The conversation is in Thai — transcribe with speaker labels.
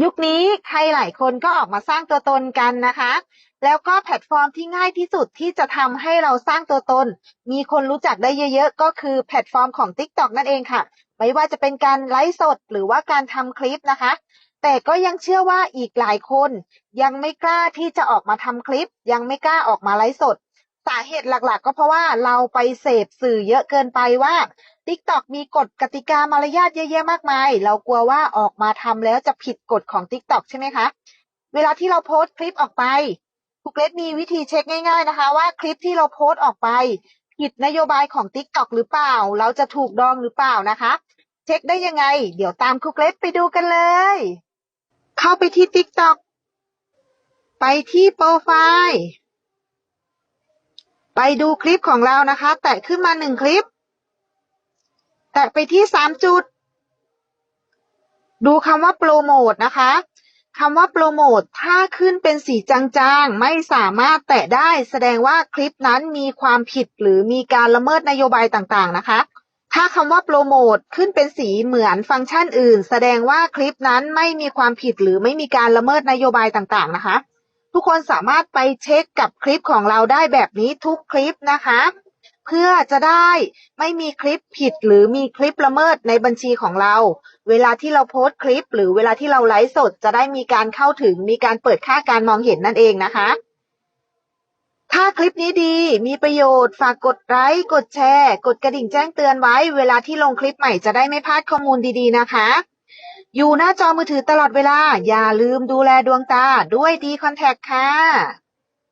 Speaker 1: ยุคนี้ใครหลายคนก็ออกมาสร้างตัวตนกันนะคะ แล้วก็แพลตฟอร์มที่ง่ายที่สุดที่จะทำให้เราสร้างตัวตน มีคนรู้จักได้เยอะๆ ก็คือแพลตฟอร์มของ TikTok นั่นเองค่ะ ไม่ว่าจะเป็นการไลฟ์สดหรือว่าการทำคลิปนะคะ แต่ก็ยังเชื่อว่าอีกหลายคน ยังไม่กล้าที่จะออกมาทำคลิป ยังไม่กล้าออกมาไลฟ์สด สาเหตุหลักๆ ก็เพราะว่าเราไปเสพสื่อเยอะเกินไปว่า TikTok มีกฎกติกามารยาทเยอะแยะมากมาย เรากลัวว่าออกมาทำแล้วจะผิดกฎของ TikTok ใช่ไหมคะ เวลาที่เราโพสต์คลิปออกไปคุกเลสมีวิธีเช็คง่ายๆนะคะ ว่าคลิปที่เราโพสต์ออกไป ผิดนโยบายของ TikTok หรือเปล่า เราจะถูกดองหรือเปล่านะคะ เช็คได้ยังไง เดี๋ยวตามคุกเลสไปดูกันเลย เข้าไปที่ TikTok ไปที่โปรไฟล์ ไปดูคลิปของเรานะคะ แตะขึ้นมาหนึ่งคลิป แตะไปที่สามจุด ดูคำว่าโปรโมทนะคะคำว่าโปรโมทถ้าขึ้นเป็นสีจางๆ ไม่สามารถแตะได้ แสดงว่าคลิปนั้นมีความผิดหรือมีการละเมิดนโยบายต่างๆนะคะ ถ้าคำว่าโปรโมทขึ้นเป็นสีเหมือนฟังก์ชันอื่น แสดงว่าคลิปนั้นไม่มีความผิดหรือไม่มีการละเมิดนโยบายต่างๆนะคะ ทุกคนสามารถไปเช็คกับคลิปของเราได้แบบนี้ทุกคลิปนะคะ เพื่อจะได้ไม่มีคลิปผิดหรือมีคลิปละเมิดในบัญชีของเรา เวลาที่เราโพสต์คลิป หรือเวลาที่เราไลฟ์สดจะได้มีการเข้าถึงมีการเปิดค่าการมองเห็นนั่นเองนะคะ ถ้าคลิปนี้ดีมีประโยชน์ฝากกดไลค์กดแชร์ กดกระดิ่งแจ้งเตือนไว้ เวลาที่ลงคลิปใหม่จะได้ไม่พลาดข้อมูลดีๆนะคะ อยู่หน้าจอมือถือตลอดเวลา อย่าลืมดูแลดวงตาด้วยดีคอนแทคค่ะ